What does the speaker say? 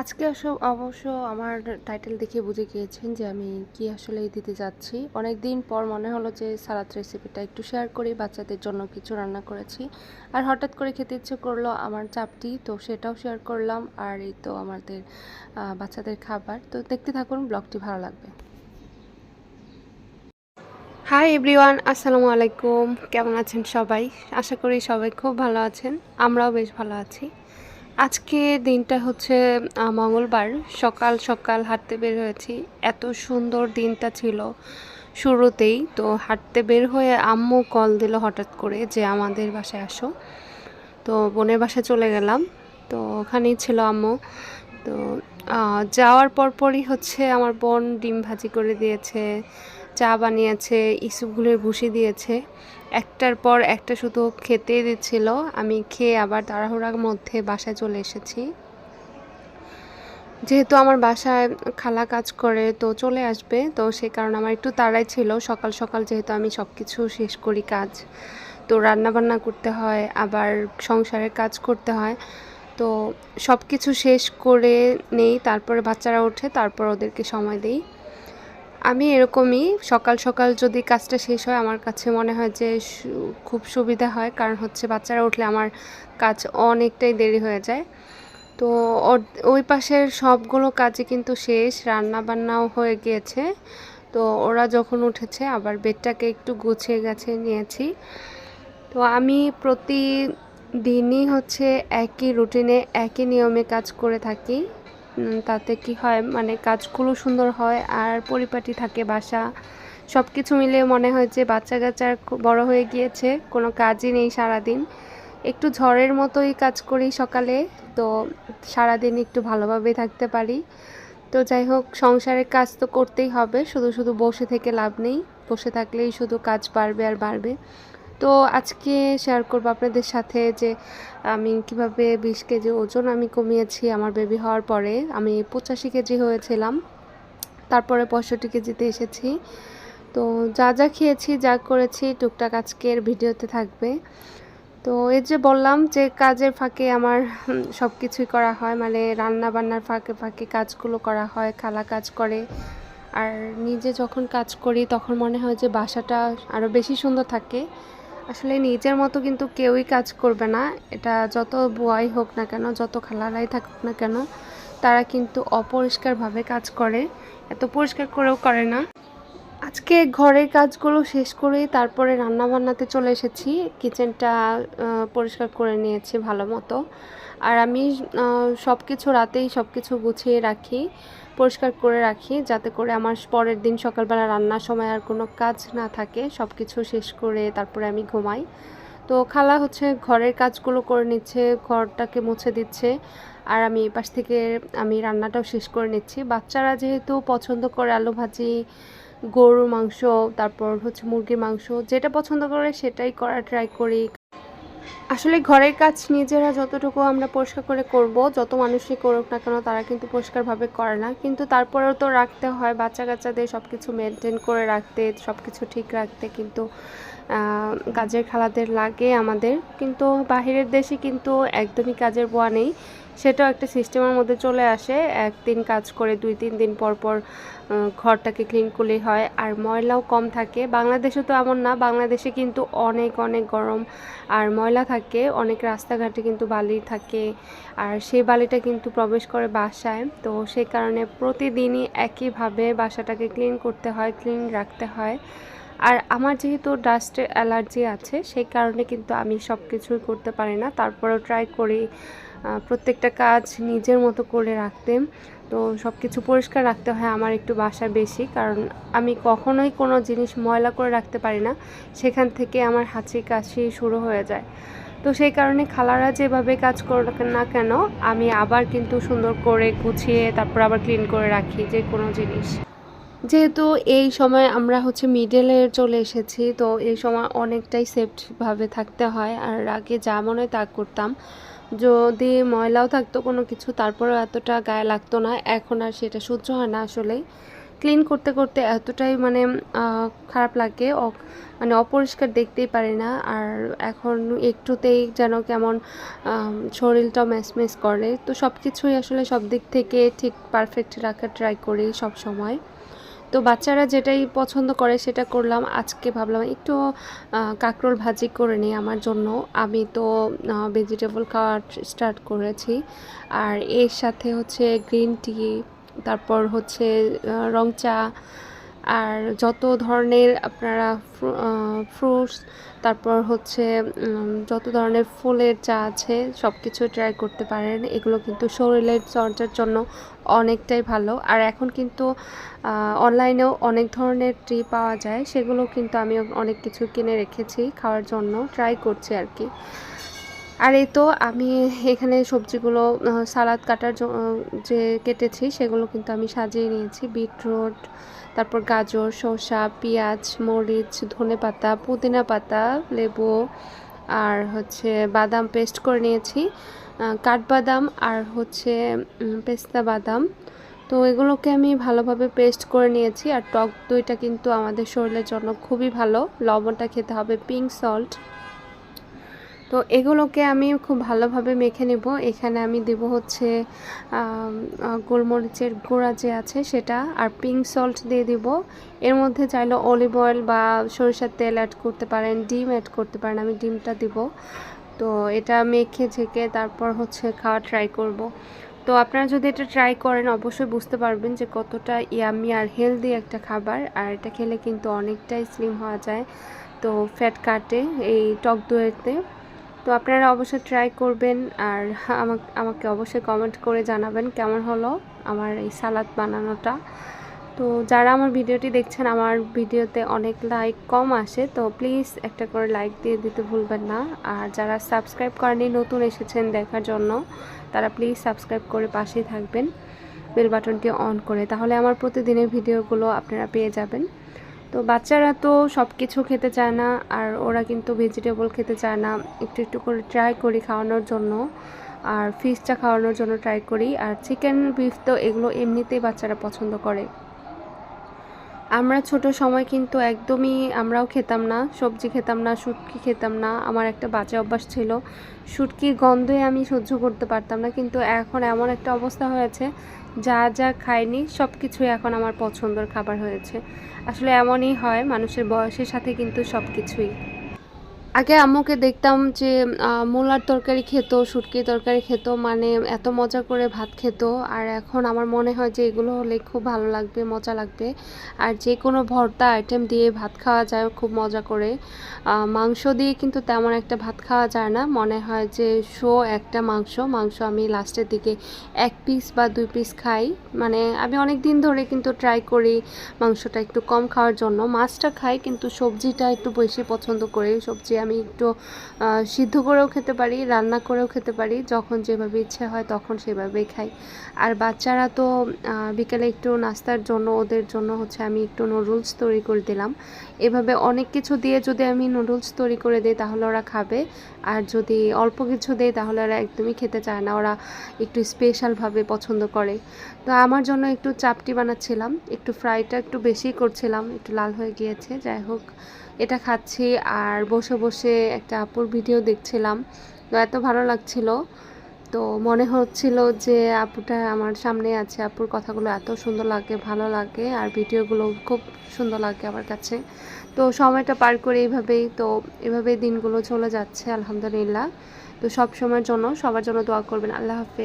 আজকে আসলে অবশ্য আমার টাইটেল দেখে বুঝে গিয়েছেন যে আমি কি আসলে দিতে যাচ্ছি। অনেক দিন পর মনে হলো যে সালাদ রেসিপিটা একটু শেয়ার করি, বাচ্চাদের জন্য কিছু রান্না করেছি। আর হঠাৎ করে খেতে ইচ্ছে করল আমার চাপটি, তো সেটাও শেয়ার করলাম। আর এই তো আমাদের বাচ্চাদের খাবার। তো দেখতে থাকুন, ব্লগটি ভালো লাগবে। হাই এভরিওয়ান আসসালামু আলাইকুম। কেমন আছেন সবাই? আশা করি সবাই খুব ভালো আছেন। আমরাও বেশ ভালো আছি। আজকে দিনটা হচ্ছে মঙ্গলবার। সকাল সকাল হাঁটতে বের হয়েছি। এত সুন্দর দিনটা ছিল শুরুতেই। তো হাঁটতে বের হয়ে আম্মু কল দিল হঠাৎ করে যে, আমাদের বাসায় আসো। তো বোনের বাসায় চলে গেলাম। তো ওখানেই ছিল আম্মু। তো যাওয়ার পরপরই হচ্ছে আমার বোন ডিম ভাজি করে দিয়েছে। চা বানিয়েছে ইসুপগুলোর ভুষি দিয়েছে। একটার পর একটা শুধু খেতে দিচ্ছিল। আমি খেয়ে আবার তাড়াহুড়ার মধ্যে বাসায় চলে এসেছি। যেহেতু আমার বাসায় খালা কাজ করে, তো চলে আসবে। তো সে কারণে আমার একটু তাড়াই ছিল। সকাল সকাল যেহেতু আমি সব কিছু শেষ করি কাজ। তো রান্না বান্না করতে হয়, আবার সংসারের কাজ করতে হয়। তো সব কিছু শেষ করে নেই, তারপরে বাচ্চারা ওঠে, তারপর ওদেরকে সময় দেই। আমি এরকমই সকাল সকাল যদি কাজটা শেষ হয়, আমার কাছে মনে হয় যে খুব সুবিধা হয়। কারণ হচ্ছে বাচ্চারা উঠলে আমার কাজ অনেকটাই দেরি হয়ে যায়। তো ওই পাশের সবগুলো কাজই কিন্তু শেষ রান্না বান্নাও হয়ে গিয়েছে। তো ওরা যখন উঠেছে, আবার বেডটাকে একটু গুছিয়ে গেছে নিয়েছি। তো আমি প্রতিদিনই হচ্ছে একই রুটিনে, একই নিয়মে কাজ করে থাকি। তাতে কি হয় মানে কাজগুলো সুন্দর হয় আর পরিপাটি থাকে বাসা। সব কিছু মিলিয়ে মনে হয় যে বাচ্চা কাচ্চার খুব বড় হয়ে গিয়েছে, কোনো কাজই নেই সারাদিন। একটু ঝড়ের মতোই কাজ করি সকালে, তো সারাদিন একটু ভালোভাবেই থাকতে পারি। তো যাই হোক, সংসারের কাজ তো করতেই হবে, শুধু শুধু বসে থেকে লাভ নেই। বসে থাকলেই শুধু কাজ বাড়বে আর বাড়বে। তো আজকে শেয়ার করব আপনাদের সাথে যে আমি কীভাবে বিশ কেজি ওজন আমি কমিয়েছি আমার বেবি হওয়ার পরে। আমি পঁচাশি কেজি হয়েছিলাম, তারপরে পঁয়ষট্টি কেজিতে এসেছি। তো যা যা খেয়েছি, যা করেছি টুকটাক আজকের ভিডিওতে থাকবে। তো এই যে বললাম যে কাজের ফাঁকে আমার সব কিছুই করা হয় মানে রান্না বান্নার ফাঁকে ফাঁকে কাজগুলো করা হয়, খালা কাজ করে। আর নিজে যখন কাজ করি, তখন মনে হয় যে বাসাটা আরও বেশি সুন্দর থাকে। আসলে নিজের মতো কিন্তু কেউই কাজ করবে না। এটা যত বুয়াই হোক না কেন, যত খালারাই থাকুক না কেন, তারা কিন্তু অপরিষ্কারভাবে কাজ করে। এত পরিষ্কার করেও করে না। আজকে ঘরের কাজগুলো শেষ করেই তারপরে রান্না বান্নাতে চলে এসেছি। কিচেনটা পরিষ্কার করে নিয়েছি ভালো মতো। আর আমি সব কিছু রাতেই সব কিছু গুছিয়ে রাখি। পরিষ্কার করে রাখি, যাতে করে আমার পরের দিন সকালবেলা রান্নার সময় আর কোনো কাজ না থাকে। সব কিছু শেষ করে তারপরে আমি ঘুমাই। তো খালা হচ্ছে ঘরের কাজগুলো করে নিচ্ছে, ঘরটাকে মুছে দিচ্ছে। আর আমি এই পাশ থেকে আমি রান্নাটাও শেষ করে নিচ্ছি। বাচ্চারা যেহেতু পছন্দ করে আলু ভাজি, গরুর মাংস, তারপর হচ্ছে মুরগির মাংস, যেটা পছন্দ করে সেটাই করা ট্রাই করি। আসলে ঘরের কাজ নিজেরা যতটুকু আমরা পরিষ্কার করে করব, যত মানুষই করুক না কেন তারা কিন্তু পরিষ্কারভাবে করে না। কিন্তু তারপরেও তো রাখতে হয় বাচ্চা কাচ্চাদের সব কিছু মেনটেন করে রাখতে সব কিছু ঠিক রাখতে। কিন্তু কাজের খালাদের লাগে আমাদের। কিন্তু বাহিরের দেশে কিন্তু একদমই কাজের বোয়া নেই। সেটাও একটা সিস্টেমের মধ্যে চলে আসে। একদিন কাজ করে দুই, তিন দিন পর পর ঘরটাকে ক্লিন করলেই হয়। আর ময়লাও কম থাকে। বাংলাদেশে তো এমন না। বাংলাদেশে কিন্তু অনেক অনেক গরম। আর ময়লা থাকে। অনেক রাস্তাঘাটে কিন্তু বালি থাকে। আর সেই বালিটা কিন্তু প্রবেশ করে বাসায়। তো সেই কারণে প্রতিদিনই একইভাবে বাসাটাকে ক্লিন করতে হয় ক্লিন রাখতে হয়। আর আমার যেহেতু ডাস্টের অ্যালার্জি আছে, সেই কারণে কিন্তু আমি সব কিছুই করতে পারি না। তারপরেও ট্রাই করি প্রত্যেকটা কাজ নিজের মতো করে রাখতে। তো সব কিছু পরিষ্কার রাখতে হয় আমার একটু বাসা বেশি, কারণ আমি কখনোই কোনো জিনিস ময়লা করে রাখতে পারি না। সেখান থেকে আমার হাঁচি কাশি শুরু হয়ে যায়। তো সেই কারণে খালারা যেভাবে কাজ করুক না কেন, আমি আবার কিন্তু সুন্দর করে গুছিয়ে তারপর আবার ক্লিন করে রাখি যে কোনো জিনিস। যেহেতু এই সময় আমরা হচ্ছে মিডলে চলে এসেছি, তো এই সময় অনেকটাই সেফভাবে থাকতে হয়। আর আগে যা মনে হয় তা করতাম। যদি ময়লাও থাকতো কোনো কিছু, তারপরেও এতটা গায়ে লাগতো না। এখন আর সেটা সহ্য হয় না আসলে ক্লিন করতে করতে এতটাই মানে খারাপ লাগে। মানে অপরিষ্কার দেখতেই পারি না। আর এখন একটুতেই যেন কেমন শরীরটা ম্যাচম্যাচ করে। তো সব কিছুই আসলে সব দিক থেকে ঠিক পারফেক্ট রাখার ট্রাই করি সব সময় তো বাচ্চারা যেটাই পছন্দ করে সেটা করলাম। আজকে ভাবলাম একটু কাঁকরোল ভাজি করে নিই আমার জন্য। আমি তো ভেজিটেবল খাওয়া স্টার্ট করেছি। আর এর সাথে হচ্ছে গ্রিন টি তারপর হচ্ছে রং চা আর যত ধরনের আপনারা ফ্রুটস তারপর হচ্ছে যত ধরনের ফুলের চা আছে সব কিছু ট্রাই করতে পারেন। এগুলো কিন্তু শরীরের চর্চার জন্য অনেকটাই ভালো। আর এখন কিন্তু অনলাইনেও অনেক ধরনের টি পাওয়া যায়। সেগুলো কিন্তু আমি অনেক কিছু কিনে রেখেছি খাওয়ার জন্য ট্রাই করছি আর কি। আর এই তো আমি এখানে সবজিগুলো সালাদ কাটার যে কেটেছি, সেগুলো কিন্তু আমি সাজিয়ে নিয়েছি। বিটরুট তারপর গাজর, শসা, পেঁয়াজ, মরিচ, ধনে পাতা, পুদিনা পাতা, লেবু, আর হচ্ছে বাদাম পেস্ট করে নিয়েছি কাঠবাদাম আর হচ্ছে পেস্তা বাদাম। তো এগুলোকে আমি ভালোভাবে পেস্ট করে নিয়েছি, আর টক দইটা কিন্তু আমাদের শরীরের জন্য খুবই ভালো। লবণটা খেতে হবে, পিঙ্ক সল্ট। তো এগুলোকে আমি খুব ভালোভাবে মেখে নেব। এখানে আমি দেব হচ্ছে গোলমরিচের গোড়া যে আছে সেটা আর পিঙ্ক সল্ট দিয়ে দিব। এর মধ্যে চাইলে অলিভ অয়েল বা সরিষার তেল অ্যাড করতে পারেন, ডিম অ্যাড করতে পারেন, আমি ডিমটা দিব। তো এটা মেখে ঝেঁকে তারপর হচ্ছে খাওয়া ট্রাই করব। তো আপনারা যদি এটা ট্রাই করেন অবশ্যই বুঝতে পারবেন যে কতটা ইয়ামি আর হেলদি একটা খাবার। আর এটা খেলে কিন্তু অনেকটাই স্লিম হওয়া যায়। তো ফ্যাট কাটে এই টক দইয়েতে তো আপনারা অবশ্যই ট্রাই করবেন আর আমাকে আমাকে অবশ্যই কমেন্ট করে জানাবেন কেমন হলো আমার এই সালাদ বানানোটা। তো যারা আমার ভিডিওটি দেখছেন, আমার ভিডিওতে অনেক লাইক কম আসে, তো প্লিজ একটা করে লাইক দিয়ে দিতে ভুলবেন না। আর যারা সাবস্ক্রাইব করেনি নতুন এসেছেন দেখার জন্য, তারা প্লিজ সাবস্ক্রাইব করে পাশেই থাকবেন বেল বাটনটি অন করে। তাহলে আমার প্রতিদিনের ভিডিওগুলো আপনারা পেয়ে যাবেন। তো বাচ্চারা তো সব কিছু খেতে চায় না, আর ওরা কিন্তু ভেজিটেবল খেতে চায় না। একটু একটু করে ট্রাই করি খাওয়ানোর জন্য, আর ফিশটা খাওয়ানোর জন্য ট্রাই করি। আর চিকেন বিফ তো এগুলো এমনিতেই বাচ্চারা পছন্দ করে। আমরা ছোট সময় কিন্তু একদমই আমরাও খেতাম না, সবজি খেতাম না, শুটকি খেতাম না। আমার একটা বাজে অভ্যাস ছিল। শুটকির গন্ধে আমি সহ্য করতে পারতাম না, কিন্তু এখন এমন একটা অবস্থা হয়েছে যা যা খাইনি সব কিছুই এখন আমার পছন্দের খাবার হয়েছে। আসলে এমনই হয়, মানুষের বয়সের সাথে কিন্তু সব কিছুই আগে আম্মুকে দেখতাম যে মূলার তরকারি খেত শুটকি তরকারি খেত মানে এত মজা করে ভাত খেত। আর এখন আমার মনে হয় যে, এগুলো হলে খুব ভালো লাগবে, মজা লাগবে। আর যে কোনো ভর্তা আইটেম দিয়ে ভাত খাওয়া যায়, খুব মজা করে। মাংস দিয়ে কিন্তু তেমন একটা ভাত খাওয়া যায় না। মনে হয় যে, শো একটা মাংস মাংস আমি লাস্টের দিকে এক পিস বা দুই পিস খাই। মানে আমি অনেক দিন ধরে কিন্তু ট্রাই করি মাংসটা একটু কম খাওয়ার জন্য। মাছটা খাই, কিন্তু সবজিটা একটু বেশি পছন্দ করি, সবজি আমি একটু সিদ্ধ করেও খেতে পারি, রান্না করেও খেতে পারি। যখন যেভাবে ইচ্ছে হয় তখন সেভাবেই খাই। আর বাচ্চারা তো বিকেলে একটু নাস্তার জন্য, ওদের জন্য হচ্ছে আমি একটু নুডলস তৈরি করে দিলাম। এভাবে অনেক কিছু দিয়ে যদি আমি নুডলস তৈরি করে দিই তাহলে ওরা খাবে। আর যদি অল্প কিছু দেয় তাহলে ওরা একদমই খেতে চায় না, ওরা একটু স্পেশালভাবে পছন্দ করে। তো আমার জন্য একটু চাপটি বানাচ্ছিলাম, একটু ফ্রাইটা একটু বেশি করছিলাম, একটু লাল হয়ে গিয়েছে, যাই হোক, এটা খাচ্ছি। আর বসে বসে একটা আপুর ভিডিও দেখছিলাম, তো এত ভালো লাগছিল। তো মনে হচ্ছিল যে আপুটা আমার সামনে আছে, আপুর কথাগুলো এত সুন্দর লাগে, ভালো লাগে, আর ভিডিওগুলো খুব সুন্দর লাগে আমার কাছে। তো সময়টা পার করে এইভাবেই, তো এভাবেই দিনগুলো চলে যাচ্ছে, আলহামদুলিল্লাহ। তো সব সময়ের জন্য, সবার জন্য দোয়া করবেন। আল্লাহ হাফেজ।